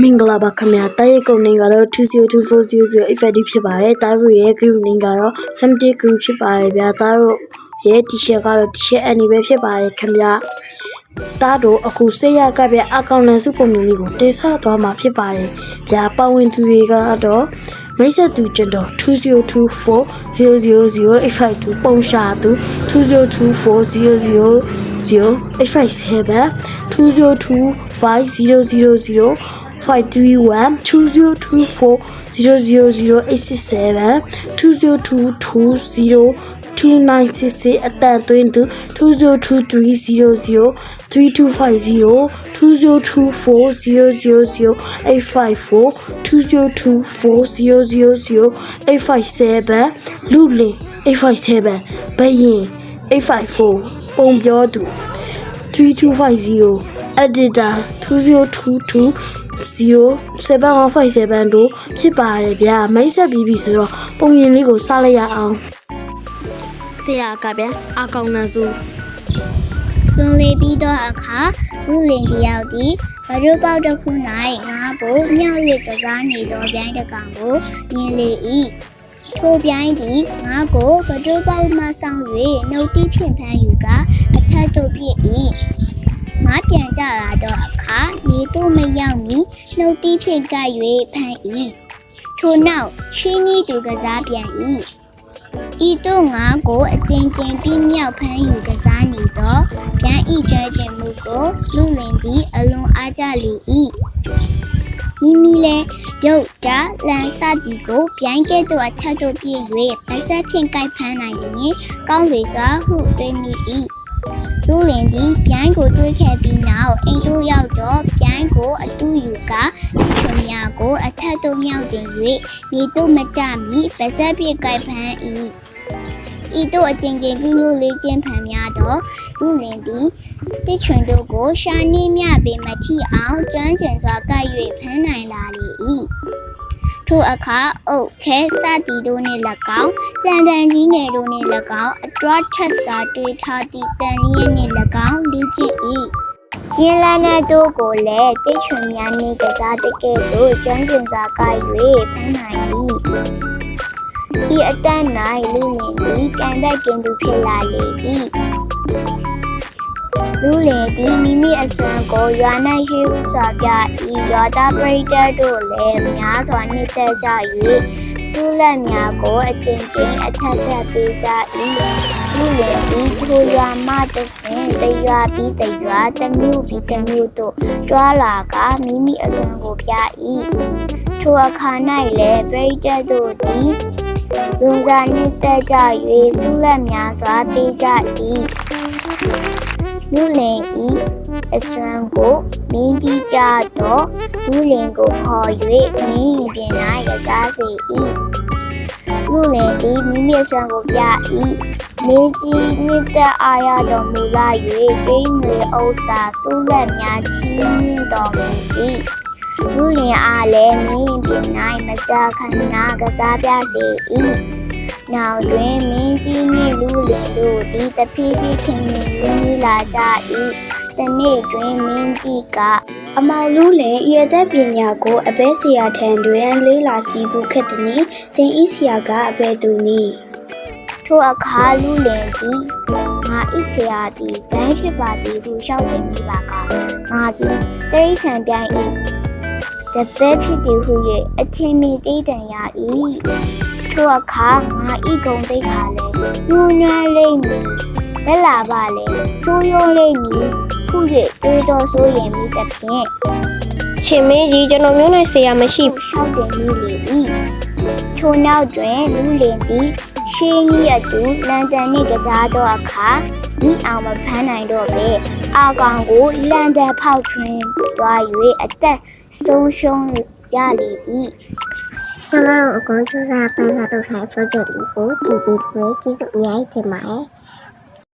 မင်္ဂလာပါခင်ဗျာတားရဲ့ကုန်နေကတော့202400850ဖြစ်ပါတယ်တားတို့ရဲ့ group name ကတော့70 group ဖြစ်ပါတယ်ဗျာတားတို့ရဲ့ t-shirt ကတော့ t-shirt အနေပဲဖြစ်ပါတယ်ခင်ဗျာတားတို့အခုဆေးရကပြအကောင့်နဲ့စုပုံမျိုးလေးကိုတင်ဆက်သွားမှာဖြစ်ပါတယ်ဗျာပါဝင်သူတွေကတော့မိတ်ဆက်သူကျန်တော့2024000852ပုံရှာသူ 2024000857 202500 531 2024 000867 2022 2966အတန်သွင်းသူ202300 3250 2024 000 854 2024 857လူလင်857ဘယင် 854ပုံပြောသူ3250 editor 2022 07157တို့ဖြစ်ပါတယ်ဗျာမိတ်ဆက်ပြီးပြီဆိုတော့ပုံရင်လေးကိုစလိုက်ရအောင်ဆရာကဗျာအကောင်နာစုလွန်လေပြီးသောအခါလူလင်တယောက်သည်ဘရုပေါက်တစ်ခု၌ငါးကိုမြောက်၍ကစားနေသောပြိုင်းတစ်ကောင်ကိုမြင်လေ၏ ထိုပြိုင်းသည်ငါးကိုဘရုပေါက်မှဆောင်၍နှုတ်တိဖြင့်ဖမ်းယူကာအထက်သို့ပြစ်၏ငါပြန်ကြလာသောအခါမြေသို့မရောက်မီနှုတ်တိဖြင့်ကပ်၍ဖမ်း၏ထိုနောက်ရှင်းဤသူကစားပြန်၏ဤတို့ငါကိုအကျဉ်းချင်းပြင်းမြောက်ဖမ်းယူကစားနေသောဗျမ်းဤကျွဲတင်မှုကိုလူလင်သည်အလွန်အားကြလေ၏ မိမိလည်းဒုတ်တာလန်စသည်ကိုဗျိုင်းကဲ့သို့အထက်သို့ပြည့်၍ဗဆက်ဖြင့်ကိုက်ဖမ်းနိုင်လျင်ကောင်းလေစွာဟုတွေးမိ၏လူလင်သည်ဗျိုင်းကိုတွေးခဲ့ပြီးနောက်အိမ်သို့ရောက်တော့ဗျိုင်းကိုအတူယူကာသူချွန်များကိုအထက်သို့မြောက်တင်၍မြေသို့မကျမီဗဆက်ဖြင့်ကိုက်ဖမ်း၏ ဤတို့အချင်းချင်းပြုလို့လေးချင်းဖန်များတော့လူလင်သည်တစ်ချွန်တို့ကိုရှာနေမြပင်မထီအောင်ကျွမ်းကျင်စွာကပ်၍ဖမ်းနိုင်လာလေ၏ထိုအခါအုတ်ခဲစတီတို့နှင့်၎င်းလန်တန်ကြီးငယ်တို့နှင့်၎င်းအတွားထက်စွာတွေးထားသည့်တန်လျက်နှင့်၎င်းလေ့ကျင့်၏ရင်လန်းတဲ့တို့ကိုလည်းတစ်ချွန်များနှင့်ကစားတကဲ့သို့ကျွမ်းကျင်စွာကပ်၍ဖမ်းနိုင်၏ ဤအတန်း၌လူလင်သည်ပြန်ဘက်ကင်သူဖြစ်လာလေ၏လူလေသည်မိမိအစွမ်းကိုရွာ၌ရှိဥစွာပြ၏ရွာသားပရိသတ်တို့လည်းများစွာနှစ်သက်ကြ၍စူးလက်များကိုအချင်းချင်းအထက်ထပ်ပေးကြ၏လူလေသည်ထိုရွာမှတဆင်တရွာပြီးတရွာတစ်မျိုးပြီးတစ်မျိုးတို့တွာလာကမိမိအစွမ်းကိုပြ၏ထိုအခါ၌လည်းပရိသတ်တို့သည် လွန်စွာနှစ်သက်ကြ၍စူးလက်များစွာပေးကြ၏လူလင်ဤအစွမ်းကိုမင်းကြီးကြတော့လူလင်ကိုခေါ်၍မင်းရင်ပြင်၌ကစားစေ၏လူလင်သည်မိမိအစွမ်းကိုပြ၏မင်းကြီးနှစ်သက်အားရတော်မူလာ၍ကျွေးငွေဥစ္စာစုလက်များချီးမြှင့်တော်မူ၏ လူလင်အားလည်းမင်းရင်ပြင်၌မကြာခဏကစားပြစေ၏နောက်တွင်မင်းကြီးနှင့်လူလင်တို့သည်တဖြည်းဖြည်းခင်မင်ရင်းနှီးလာကြ၏တနေ့တွင်မင်းကြီးကအမောင်လူလင်ဤအသက်ပညာကိုအဘဲဆရာထံတွင်လေးလာစီဖို့ခက်သည်။တင်ဤဆရာကအဘဲသူနီထိုအခါလူလင်သည်ငါဤဆရာသည်ဘန်းဖြစ်ပါသည်ဟုလျှောက်တင်မိပါကငါသည်တရိษံပြိုင်၏ တပည့်ဖြစ်သည်ဟု၍အထင်မြင်သိတံရ၏ထိုအခါငါဤကုံသိခါလဲညှိုးနွမ်းလိမ့်မည်လက်လာပါလေဆိုးရုံးလိမ့်မည်ခု၍တွေးတော်ဆိုရင်မိသဖြင့်ရှင်မင်းကြီးကျွန်တော်မျိုးနဲ့ဆရာမရှိရှောက်တင်မိလေ၏ထိုနောက်တွင်လူလင်သည်ရှေးနီးအတူလန်တန်နှင့်ကစားသောအခါမိအောင်မဖမ်းနိုင်တော့ပဲအာကောင်ကိုလန်တန်ဖောက်ထွင်းသွား၍အသက် ဆုံးရှုံးရလေ၏ကျွန်တော်တို့အကုန်စူးစမ်းပန်းစားလုပ်ထားတဲ့ project လေးကိုကြည့်ပြီး